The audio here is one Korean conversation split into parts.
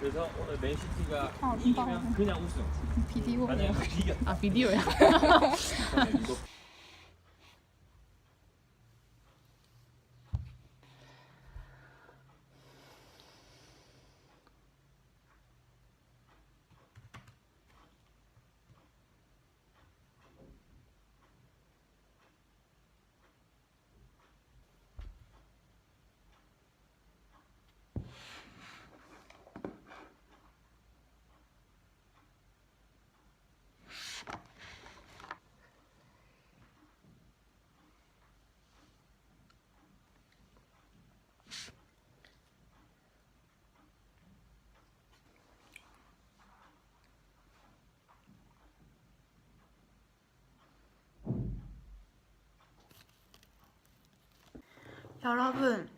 그래서 오늘 맨시티가 아, 이기면 그냥 우승. 비디오예요. 만약에 이겼다. 아 비디오야? 여러분,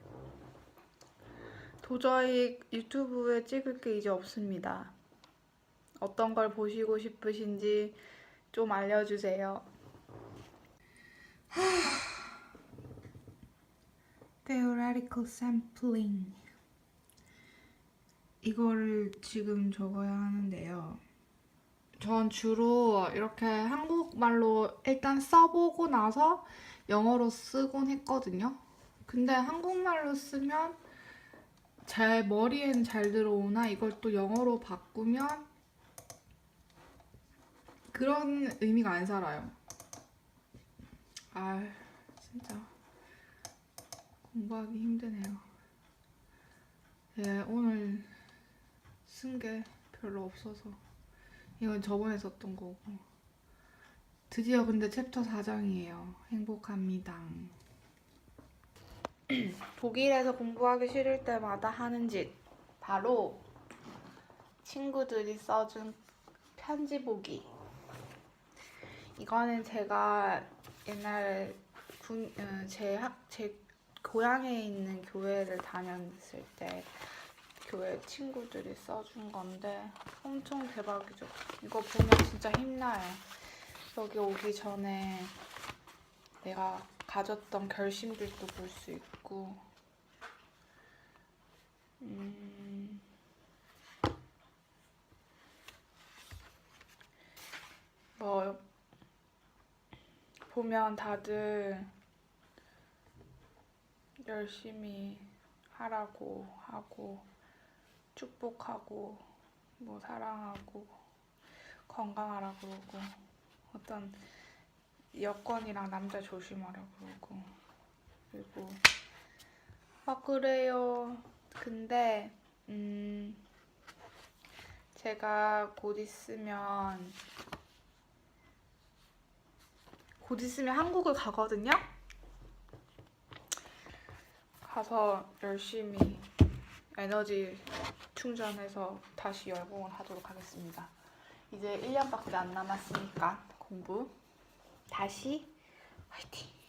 도저히 유튜브에 찍을 게 이제 없습니다. 어떤 걸 보시고 싶으신지 좀 알려주세요. Theoretical sampling. 이거를 지금 적어야 하는데요. 전 주로 이렇게 한국말로 일단 써보고 나서 영어로 쓰곤 했거든요. 근데 한국말로 쓰면 제 머리엔 잘 들어오나 이걸 또 영어로 바꾸면 그런 의미가 안 살아요. 아, 진짜 공부하기 힘드네요. 예, 오늘 쓴 게 별로 없어서 이건 저번에 썼던 거고 드디어 근데 챕터 4장이에요. 행복합니다. 독일에서 공부하기 싫을 때마다 하는 짓. 바로 친구들이 써준 편지 보기. 이거는 제가 옛날에 군, 어, 제, 학, 제 고향에 있는 교회를 다녔을 때 교회 친구들이 써준 건데 엄청 대박이죠. 이거 보면 진짜 힘나요. 여기 오기 전에 내가 가졌던 결심들도 볼 수 있고, 음, 뭐, 보면 다들 열심히 하라고 하고, 축복하고, 뭐, 사랑하고, 건강하라 그러고, 어떤 여권이랑 남자 조심하라 그러고. 그리고 아 그래요. 근데 음 제가 곧 있으면 곧 있으면 한국을 가거든요? 가서 열심히 에너지 충전해서 다시 열공을 하도록 하겠습니다. 이제 1년밖에 안 남았으니까 공부 다시 화이팅!